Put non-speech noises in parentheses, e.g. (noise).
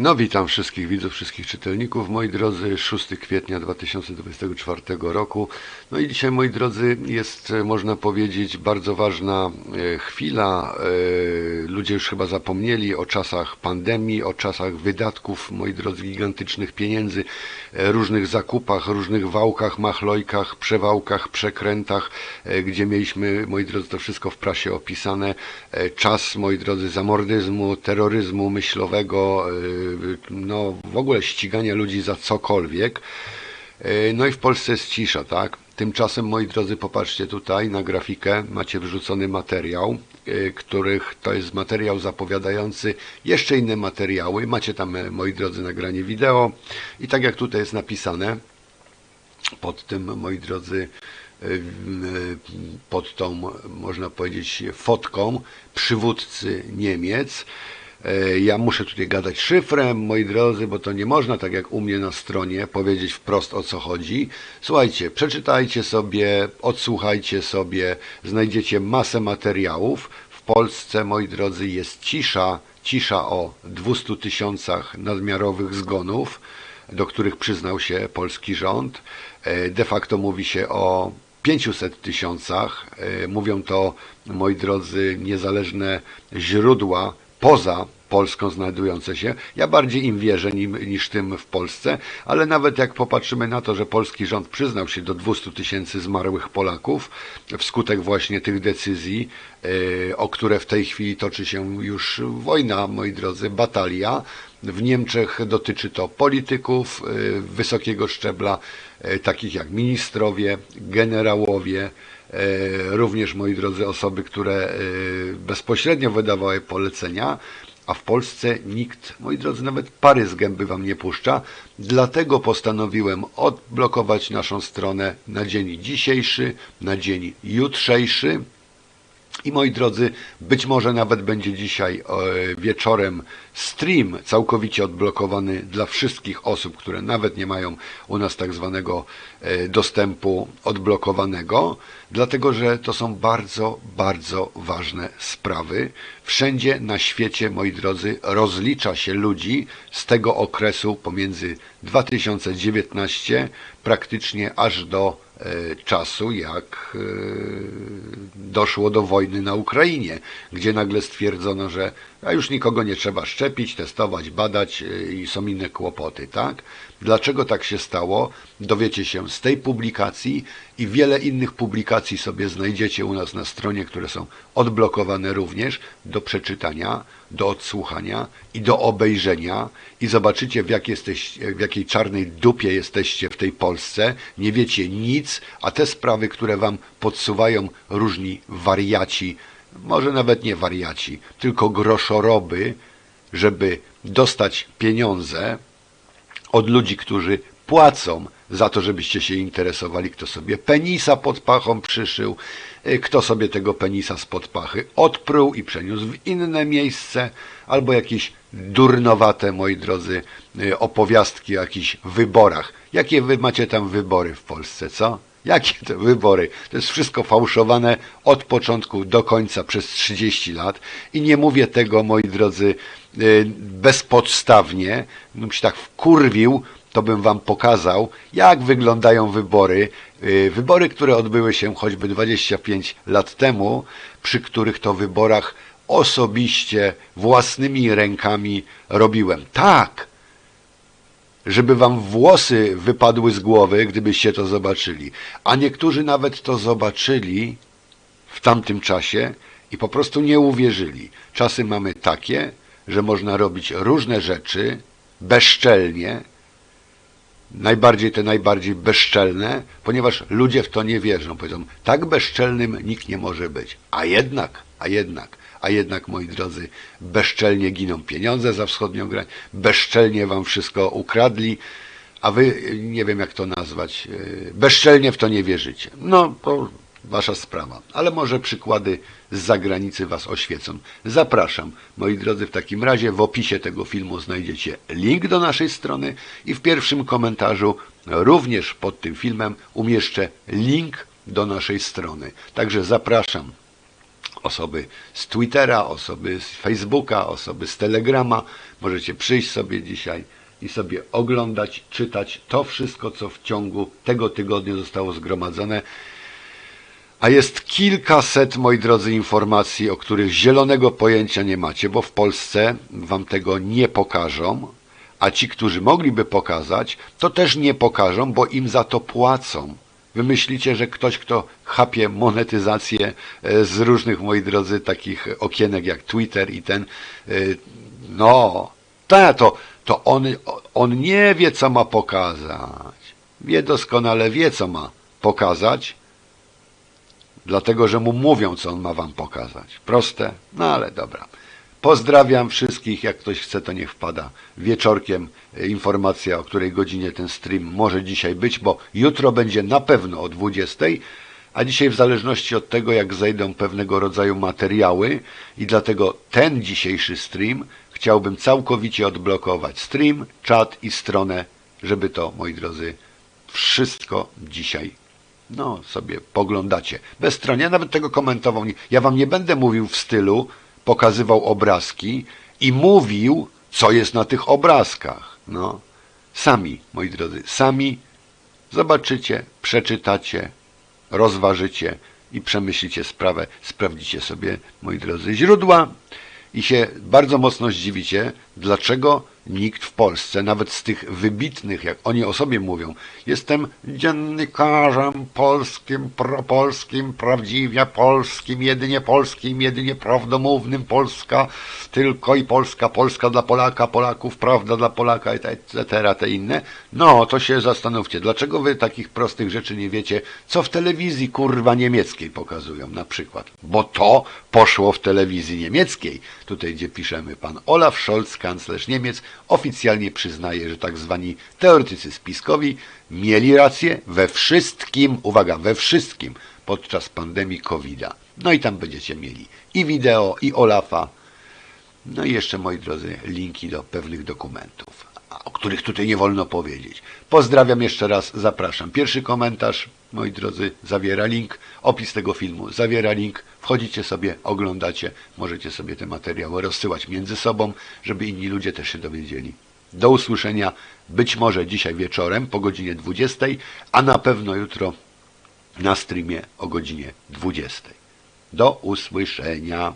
No, witam wszystkich widzów, wszystkich czytelników. Moi drodzy, 6 kwietnia 2024 roku. No i dzisiaj, moi drodzy, jest, e, można powiedzieć, bardzo ważna e, chwila. E, Ludzie już chyba zapomnieli o czasach pandemii, o czasach wydatków, moi drodzy, gigantycznych pieniędzy, różnych zakupach, różnych wałkach, machlojkach, przewałkach, przekrętach, gdzie mieliśmy, moi drodzy, to wszystko w prasie opisane. Czas, moi drodzy, zamordyzmu, terroryzmu myślowego, no w ogóle ścigania ludzi za cokolwiek. E, No i w Polsce jest cisza, tak? Tymczasem, moi drodzy, popatrzcie tutaj na grafikę, macie wrzucony materiał, e, których to jest materiał zapowiadający jeszcze inne materiały. Macie tam, e, moi drodzy, nagranie wideo i tak jak tutaj jest napisane, pod tym, moi drodzy, pod tą, można powiedzieć, fotką przywódcy Niemiec. E, Ja muszę tutaj gadać szyfrem, moi drodzy, bo to nie można, tak jak u mnie na stronie, powiedzieć wprost o co chodzi. Słuchajcie, przeczytajcie sobie, odsłuchajcie sobie, znajdziecie masę materiałów. W Polsce, moi drodzy, jest cisza, cisza o 200 tysiącach nadmiarowych zgonów do których przyznał się polski rząd. E, De facto mówi się o 500 tysiącach. E, Mówią to, moi drodzy, niezależne źródła poza Polską znajdujące się. Ja bardziej im wierzę niż tym w Polsce, ale nawet jak popatrzymy na to, że polski rząd przyznał się do 200 tysięcy zmarłych Polaków wskutek właśnie tych decyzji, e, o które w tej chwili toczy się już wojna, moi drodzy, batalia, w Niemczech dotyczy to polityków e, wysokiego szczebla, e, takich jak ministrowie, generałowie, również, moi drodzy, osoby, które bezpośrednio wydawały polecenia, a w Polsce nikt, moi drodzy, nawet pary z gęby wam nie puszcza. Dlatego postanowiłem odblokować naszą stronę na dzień dzisiejszy, na dzień jutrzejszy. I moi drodzy, być może nawet będzie dzisiaj e, wieczorem stream całkowicie odblokowany dla wszystkich osób, które nawet nie mają u nas tak zwanego e, dostępu odblokowanego, dlatego że to są bardzo, bardzo ważne sprawy. Wszędzie na świecie, moi drodzy, rozlicza się ludzi z tego okresu pomiędzy 2019 praktycznie aż do e, czasu, jak doszło do wojny na Ukrainie, gdzie nagle stwierdzono, że a już nikogo nie trzeba szczepić, testować, badać e, i są inne kłopoty, tak? Dlaczego tak się stało? Dowiecie się z tej publikacji i wiele innych publikacji sobie znajdziecie u nas na stronie, które są odblokowane również do przeczytania, do odsłuchania i do obejrzenia i zobaczycie w, jak w jakiej czarnej dupie jesteście w tej Polsce, nie wiecie nic, a te sprawy, które wam podsuwają różni wariaci, może nawet nie wariaci, tylko groszoroby, żeby dostać pieniądze, od ludzi, którzy płacą za to, żebyście się interesowali, kto sobie penisa pod pachą przyszył, y, kto sobie tego penisa spod pachy odpruł i przeniósł w inne miejsce, albo jakieś durnowate, moi drodzy, y, opowiastki o jakichś wyborach. Jakie wy macie tam wybory w Polsce, co? (laughs) Jakie to wybory? To jest wszystko fałszowane od początku do końca przez 30 lat i nie mówię tego, moi drodzy, y, bezpodstawnie. Gdybym się tak wkurwił, to bym wam pokazał, jak wyglądają wybory. Y, Wybory, które odbyły się choćby 25 lat temu, przy których to wyborach osobiście, własnymi rękami robiłem. Tak, żeby wam włosy wypadły z głowy, gdybyście to zobaczyli. A niektórzy nawet to zobaczyli w tamtym czasie i po prostu nie uwierzyli. Czasy mamy takie, że można robić różne rzeczy bezczelnie, najbardziej te najbardziej bezczelne, ponieważ ludzie w to nie wierzą. Powiedzą, tak bezczelnym nikt nie może być. A jednak, a jednak, a jednak, moi drodzy, bezczelnie giną pieniądze za wschodnią granicę, bezczelnie wam wszystko ukradli, a wy, nie wiem jak to nazwać, yy, bezczelnie w to nie wierzycie. No, to wasza sprawa. Ale może przykłady z zagranicy was oświecą. Zapraszam, moi drodzy, w takim razie w opisie tego filmu znajdziecie link do naszej strony i w pierwszym komentarzu również pod tym filmem umieszczę link do naszej strony. Także zapraszam osoby z Twittera, osoby z Facebooka, osoby z Telegrama. Możecie przyjść sobie dzisiaj i sobie oglądać, czytać to wszystko, co w ciągu tego tygodnia zostało zgromadzone. A jest kilkaset, moi drodzy, informacji, o których zielonego pojęcia nie macie, bo w Polsce wam tego nie pokażą, a ci, którzy mogliby pokazać, to też nie pokażą, bo im za to płacą. Wy myślicie, że ktoś, kto chapie monetyzację e, z różnych, moi drodzy, takich okienek jak Twitter i ten, e, no, ta, to, to on, on nie wie, co ma pokazać. Wie doskonale, wie, co ma pokazać, dlatego że mu mówią, co on ma wam pokazać. Proste, no ale dobra. Pozdrawiam wszystkich, jak ktoś chce, to niech wpada wieczorkiem. e, Informacja, o której godzinie ten stream może dzisiaj być, bo jutro będzie na pewno o 20, a dzisiaj w zależności od tego, jak zejdą pewnego rodzaju materiały i dlatego ten dzisiejszy stream chciałbym całkowicie odblokować. Stream, czat i stronę, żeby to, moi drodzy, wszystko dzisiaj no, sobie poglądacie. Bez stron. Ja nawet tego komentował. Ja wam nie będę mówił w stylu, pokazywał obrazki i mówił, co jest na tych obrazkach. No, sami, moi drodzy, sami zobaczycie, przeczytacie, rozważycie i przemyślicie sprawę, sprawdzicie sobie, moi drodzy, źródła i się bardzo mocno zdziwicie, dlaczego nikt w Polsce, nawet z tych wybitnych, jak oni o sobie mówią, jestem dziennikarzem polskim, propolskim, prawdziwie polskim, jedynie polskim, jedynie prawdomównym, Polska, tylko i Polska, Polska dla Polaka, Polaków, prawda dla Polaka, etc., te inne. No, to się zastanówcie, dlaczego wy takich prostych rzeczy nie wiecie, co w telewizji kurwa niemieckiej pokazują na przykład. Bo to poszło w telewizji niemieckiej. Tutaj, gdzie piszemy, pan Olaf Scholz, kanclerz Niemiec, oficjalnie przyznaje, że tak zwani teoretycy spiskowi mieli rację we wszystkim, uwaga, we wszystkim podczas pandemii COVID-a. No i tam będziecie mieli i wideo, i Olafa, no i jeszcze, moi drodzy, linki do pewnych dokumentów, a- o których tutaj nie wolno powiedzieć. Pozdrawiam jeszcze raz, zapraszam. Pierwszy komentarz, moi drodzy, zawiera link. Opis tego filmu zawiera link. Wchodzicie sobie, oglądacie, możecie sobie te materiały rozsyłać między sobą, żeby inni ludzie też się dowiedzieli. Do usłyszenia, być może dzisiaj wieczorem po godzinie 20, a na pewno jutro na streamie o godzinie 20. Do usłyszenia.